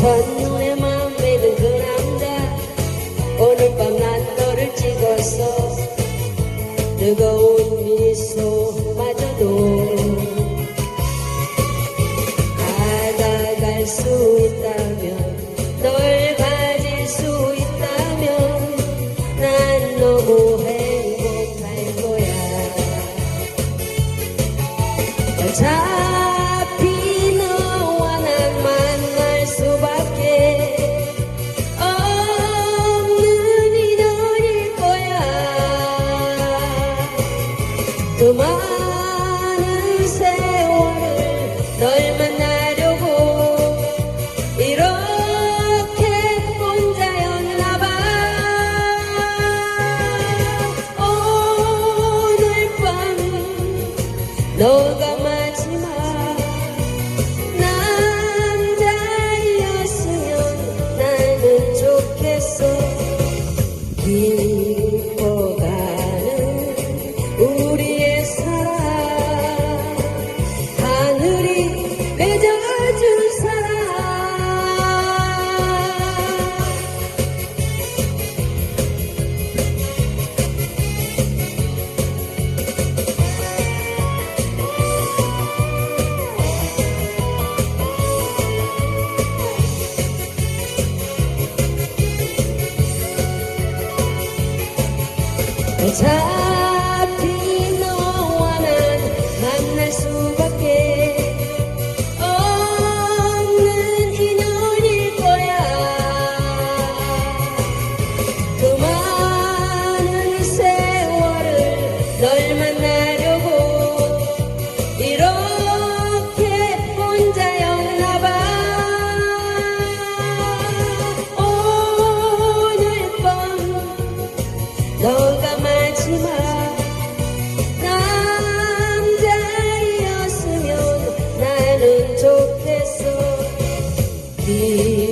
첫눈에 맘에 든 그 남자 오늘 밤 난 너를 찍었어. 뜨거운 미소마저도 다가갈 수 있다면 널 가질 수 있다면 난 너무 행복할 거야. 어 그 많은 세월을 널 만나려고 이렇게 혼자였나 봐. 오늘 밤 너가 마지막 남자였으면 나는 좋겠어. 기뻐가는 우리 the time. viver.